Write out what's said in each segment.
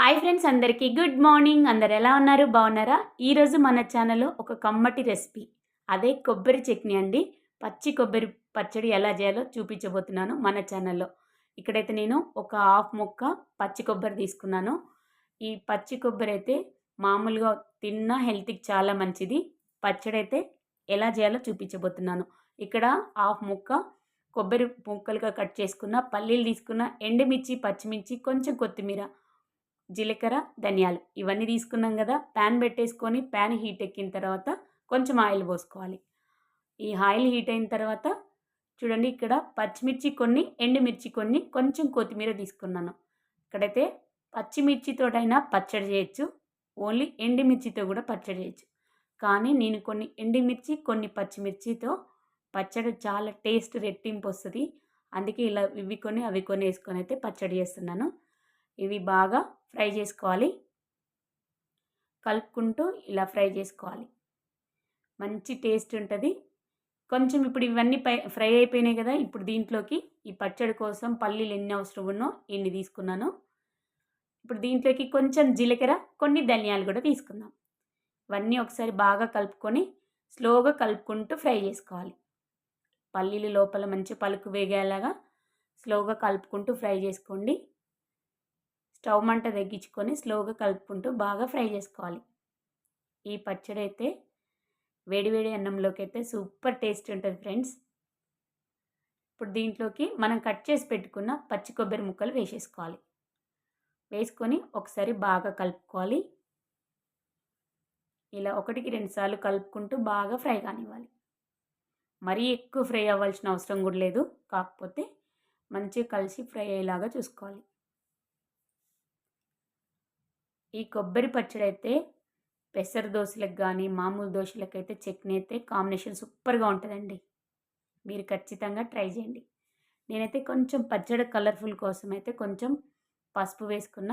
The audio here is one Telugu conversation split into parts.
హాయ్ ఫ్రెండ్స్ అందరికీ. Good morning. అందరు ఎలా ఉన్నారు? బాగున్నారా? ఈరోజు మన ఛానల్లో ఒక కమ్మటి రెసిపీ. అదే కొబ్బరి చట్నీ అండి. పచ్చి కొబ్బరి పచ్చడి ఎలా చేయాలో చూపించబోతున్నాను మన ఛానల్లో. ఇక్కడైతే నేను ఒక హాఫ్ ముక్క పచ్చి కొబ్బరి తీసుకున్నాను. ఈ పచ్చి కొబ్బరి అయితే మామూలుగా తిన్నా హెల్త్కి చాలా మంచిది. పచ్చడి అయితే ఎలా చేయాలో చూపించబోతున్నాను. ఇక్కడ హాఫ్ ముక్క కొబ్బరి ముక్కలుగా కట్ చేసుకున్న పల్లీలు తీసుకున్న ఎండుమిర్చి పచ్చిమిర్చి కొంచెం కొత్తిమీర జీలకర్ర ధనియాలు ఇవన్నీ తీసుకున్నాం కదా. ప్యాన్ పెట్టేసుకొని ప్యాన్ హీట్ ఎక్కిన తర్వాత కొంచెం ఆయిల్ పోసుకోవాలి. ఈ ఆయిల్ హీట్ అయిన తర్వాత చూడండి ఇక్కడ పచ్చిమిర్చి కొన్ని ఎండుమిర్చి కొన్ని కొంచెం కొత్తిమీర తీసుకున్నాను. ఇక్కడైతే పచ్చిమిర్చితోటైనా పచ్చడి చేయొచ్చు. ఓన్లీ ఎండుమిర్చితో కూడా పచ్చడి చేయొచ్చు. కానీ నేను కొన్ని ఎండుమిర్చి కొన్ని పచ్చిమిర్చితో పచ్చడి చాలా టేస్ట్ రెట్టింపు వస్తుంది. అందుకే ఇలా ఇవి కొన్ని అవి కొన్ని వేసుకొని అయితే పచ్చడి చేస్తున్నాను. ఇవి బాగా ఫ్రై చేసుకోవాలి. కలుపుకుంటూ ఇలా ఫ్రై చేసుకోవాలి. మంచి టేస్ట్ ఉంటుంది. కొంచెం ఇప్పుడు ఇవన్నీ పై ఫ్రై అయిపోయినాయి కదా ఇప్పుడు దీంట్లోకి ఈ పచ్చడి కోసం పల్లీలు ఎన్ని అవసరం ఉన్నో తీసుకున్నాను. ఇప్పుడు దీంట్లోకి కొంచెం జీలకర్ర కొన్ని ధనియాలు కూడా తీసుకుందాం. ఇవన్నీ ఒకసారి బాగా కలుపుకొని స్లోగా కలుపుకుంటూ ఫ్రై చేసుకోవాలి. పల్లీలు లోపల మంచి పలుకు వేగేలాగా స్లోగా కలుపుకుంటూ ఫ్రై చేసుకోండి. స్టవ్ మంట తగ్గించుకొని స్లోగా కలుపుకుంటూ బాగా ఫ్రై చేసుకోవాలి. ఈ పచ్చడి అయితే వేడివేడి అన్నంలోకి అయితే సూపర్ టేస్ట్ ఉంటుంది ఫ్రెండ్స్. ఇప్పుడు దీంట్లోకి మనం కట్ చేసి పెట్టుకున్న పచ్చి కొబ్బరి ముక్కలు వేసేసుకోవాలి. వేసుకొని ఒకసారి బాగా కలుపుకోవాలి. ఇలా ఒకటికి రెండు సార్లు కలుపుకుంటూ బాగా ఫ్రై కానివ్వాలి. మరీ ఎక్కువ ఫ్రై అవ్వాల్సిన అవసరం కూడా లేదు. కాకపోతే మంచిగా కలిసి ఫ్రై అయ్యేలాగా చూసుకోవాలి. ఈ కొబ్బరి పచ్చడి అయితే పెసర దోశలకు కానీ మామూలు దోశలకు అయితే చట్నీ అయితే కాంబినేషన్ సూపర్గా ఉంటుందండి. మీరు ఖచ్చితంగా ట్రై చేయండి. నేనైతే కొంచెం పచ్చడి కలర్ఫుల్ కోసం అయితే కొంచెం పసుపు వేసుకున్న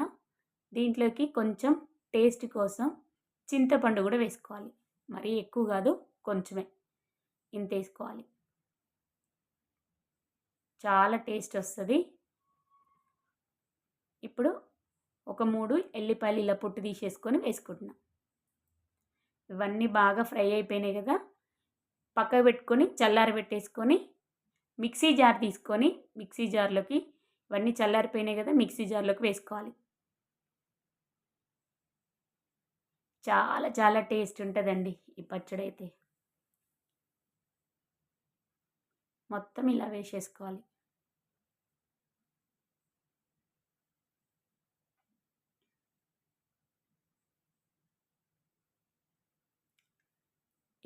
దీంట్లోకి కొంచెం టేస్ట్ కోసం చింతపండు కూడా వేసుకోవాలి. మరీ ఎక్కువ కాదు కొంచెమే. ఇంత వేసుకోవాలి. చాలా టేస్ట్ వస్తుంది. ఇప్పుడు ఒక మూడు ఎల్లిపాయలు ఇలా పొట్టు తీసేసుకొని వేసుకుంటున్నా. ఇవన్నీ బాగా ఫ్రై అయిపోయినాయి కదా. పక్కకు పెట్టుకొని చల్లారి పెట్టేసుకొని మిక్సీ జార్ తీసుకొని మిక్సీ జార్లోకి ఇవన్నీ చల్లారిపోయినాయి కదా మిక్సీ జార్లోకి వేసుకోవాలి. చాలా చాలా టేస్ట్ ఉంటుందండి ఈ పచ్చడి అయితే. మొత్తం ఇలా వేసేసుకోవాలి.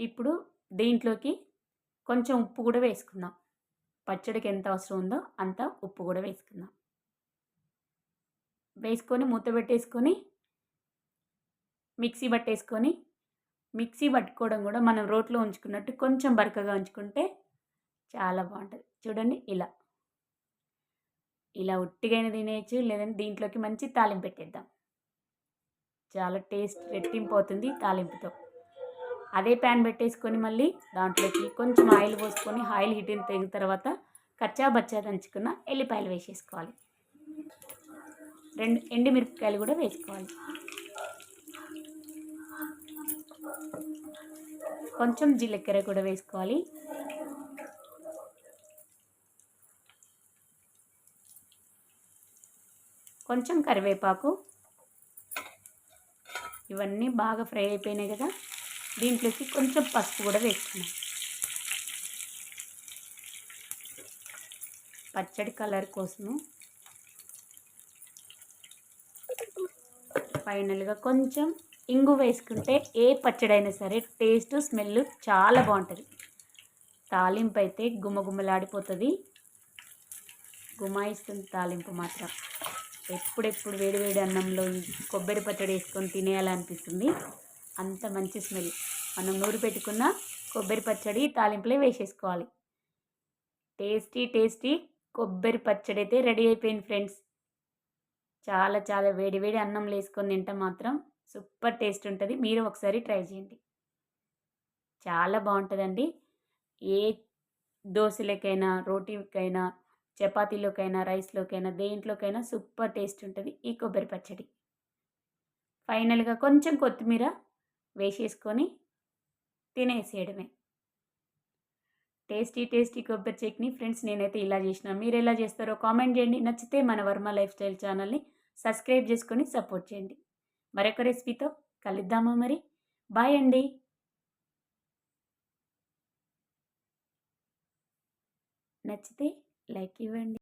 ఇప్పుడు దీంట్లోకి కొంచెం ఉప్పు కూడా వేసుకుందాం. పచ్చడికి ఎంత అవసరం ఉందో అంత ఉప్పు కూడా వేసుకుందాం. వేసుకొని మూత పెట్టేసుకొని మిక్సీ పట్టేసుకొని మిక్సీ పట్టుకోవడం కూడా మనం రోట్లో ఉంచుకున్నట్టు కొంచెం బరకగా ఉంచుకుంటే చాలా బాగుంటుంది. చూడండి ఇలా. ఇలా ఉట్టిగైన తినేయచ్చు లేదంటే దీంట్లోకి మంచి తాలింపు పెట్టేద్దాం. చాలా టేస్ట్ రెట్టింపు అవుతుంది తాలింపుతో. అదే ప్యాన్ పెట్టేసుకొని మళ్ళీ దాంట్లోకి కొంచెం ఆయిల్ పోసుకొని ఆయిల్ హీట్ తెగిన తర్వాత కచ్చా బచ్చా దంచుకున్న ఎల్లిపాయలు వేసేసుకోవాలి. రెండు ఎండుమిరపకాయలు కూడా వేసుకోవాలి. కొంచెం జీలకర్ర కూడా వేసుకోవాలి. కొంచెం కరివేపాకు. ఇవన్నీ బాగా ఫ్రై అయిపోయినాయి కదా. దీంట్లోకి కొంచెం పసుపు కూడా వేసుకున్నాం. పచ్చడి కలర్ కోసము ఫైనల్గా కొంచెం ఇంగు వేసుకుంటే ఏ పచ్చడి అయినా సరే టేస్ట్ స్మెల్ చాలా బాగుంటుంది. తాలింపు అయితే గుమ్మగుమ్మలాడిపోతుంది గుమాయిస్తుంది తాలింపు మాత్రం. ఎప్పుడెప్పుడు వేడివేడి అన్నంలో కొబ్బరి పచ్చడి వేసుకొని తినేయాలనిపిస్తుంది. అంత మంచి స్మెల్. మనం నూరు పెట్టుకున్న కొబ్బరి పచ్చడి తాలింపులే వేసేసుకోవాలి. టేస్టీ టేస్టీ కొబ్బరి పచ్చడి అయితే రెడీ అయిపోయింది ఫ్రెండ్స్. చాలా చాలా వేడి వేడి అన్నం వేసుకొని తింటే మాత్రం సూపర్ టేస్ట్ ఉంటుంది. మీరు ఒకసారి ట్రై చేయండి. చాలా బాగుంటుందండి. ఏ దోశలకైనా రోటీకైనా చపాతీలోకైనా రైస్లోకైనా దేంట్లోకైనా సూపర్ టేస్ట్ ఉంటుంది ఈ కొబ్బరి పచ్చడి. ఫైనల్గా కొంచెం కొత్తిమీర వేసేసుకొని తినేసేయడమే. టేస్టీ టేస్టీ కొబ్బరి చట్నీ. ఫ్రెండ్స్ నేనైతే ఇలా చేసిన. మీరు ఎలా చేస్తారో కామెంట్ చేయండి. నచ్చితే మన వర్మ లైఫ్ స్టైల్ ఛానల్ని సబ్స్క్రైబ్ చేసుకొని సపోర్ట్ చేయండి. మరొక రెసిపీతో కలుద్దామా మరి. బాయ్ అండి. నచ్చితే లైక్ ఇవ్వండి.